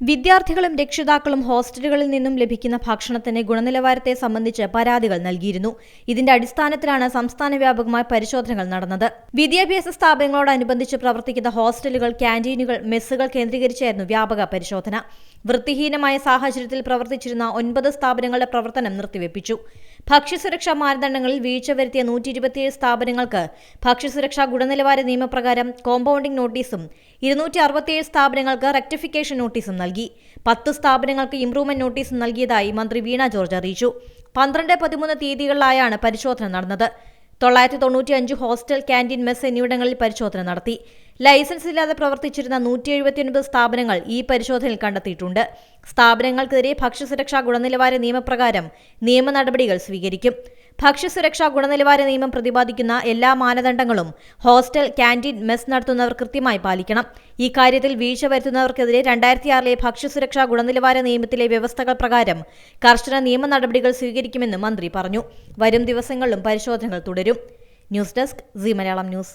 വിദ്യാർത്ഥികളും രക്ഷിതാക്കളും ഹോസ്റ്റലുകളിൽ നിന്നും ലഭിക്കുന്ന ഭക്ഷണത്തിന്റെ ഗുണനിലവാരത്തെ സംബന്ധിച്ച് പരാതികൾ നൽകിയിരുന്നു. ഇതിന്റെ അടിസ്ഥാനത്തിലാണ് സംസ്ഥാന വ്യാപകമായ പരിശോധനകൾ നടന്നത്. വിദ്യാഭ്യാസ സ്ഥാപനങ്ങളോടനുബന്ധിച്ച് പ്രവർത്തിക്കുന്ന ഹോസ്റ്റലുകൾ ക്യാന്റീനുകൾ മെസ്സുകൾ കേന്ദ്രീകരിച്ചായിരുന്നു വ്യാപക പരിശോധന. വൃത്തിഹീനമായ സാഹചര്യത്തിൽ പ്രവർത്തിച്ചിരുന്ന ഒൻപത് സ്ഥാപനങ്ങളുടെ പ്രവർത്തനം നിർത്തിവെപ്പിച്ചു. ഭക്ഷ്യസുരക്ഷാ മാനദണ്ഡങ്ങളിൽ വീഴ്ച വരുത്തിയ നൂറ്റി ഇരുപത്തിയേഴ് സ്ഥാപനങ്ങൾക്ക് ഭക്ഷ്യസുരക്ഷാ ഗുണനിലവാര നിയമപ്രകാരം കോമ്പൗണ്ടിംഗ് നോട്ടീസും ഇരുന്നൂറ്റി അറുപത്തിയേഴ് സ്ഥാപനങ്ങൾക്ക് റെക്ടിഫിക്കേഷൻ നോട്ടീസും നൽകി. പത്ത് സ്ഥാപനങ്ങൾക്ക് ഇംപ്രൂവ്മെന്റ് നോട്ടീസും നൽകിയതായി മന്ത്രി വീണ ജോർജ് അറിയിച്ചു. പന്ത്രണ്ട് പതിമൂന്ന് തീയതികളിലായാണ് പരിശോധന നടന്നത്. തൊള്ളായിരത്തി തൊണ്ണൂറ്റി അഞ്ച് ഹോസ്റ്റൽ ക്യാന്റീൻ മെസ് എന്നിവിടങ്ങളിൽ പരിശോധന നടത്തി. ലൈസൻസ് ഇല്ലാതെ പ്രവർത്തിച്ചിരുന്ന നൂറ്റി എഴുപത്തിയൊൻപത് സ്ഥാപനങ്ങൾ ഈ പരിശോധനയിൽ കണ്ടെത്തിയിട്ടുണ്ട്. സ്ഥാപനങ്ങൾക്കെതിരെ ഭക്ഷ്യസുരക്ഷാ ഗുണനിലവാര നിയമപ്രകാരം നിയമ നടപടികൾ സ്വീകരിക്കും. ഭക്ഷ്യസുരക്ഷാ ഗുണനിലവാര നിയമം പ്രതിപാദിക്കുന്ന എല്ലാ മാനദണ്ഡങ്ങളും ഹോസ്റ്റൽ ക്യാന്റീൻ മെസ് നടത്തുന്നവർ കൃത്യമായി പാലിക്കണം. ഈ കാര്യത്തിൽ വീഴ്ച വരുത്തുന്നവർക്കെതിരെ രണ്ടായിരത്തി ആറിലെ ഭക്ഷ്യസുരക്ഷാ ഗുണനിലവാര നിയമത്തിലെ വ്യവസ്ഥകൾ പ്രകാരം കർശന നിയമ നടപടികൾ സ്വീകരിക്കുമെന്ന് മന്ത്രി പറഞ്ഞു. വരും ദിവസങ്ങളിലും പരിശോധനകൾ തുടരും. News desk C Malayalam news.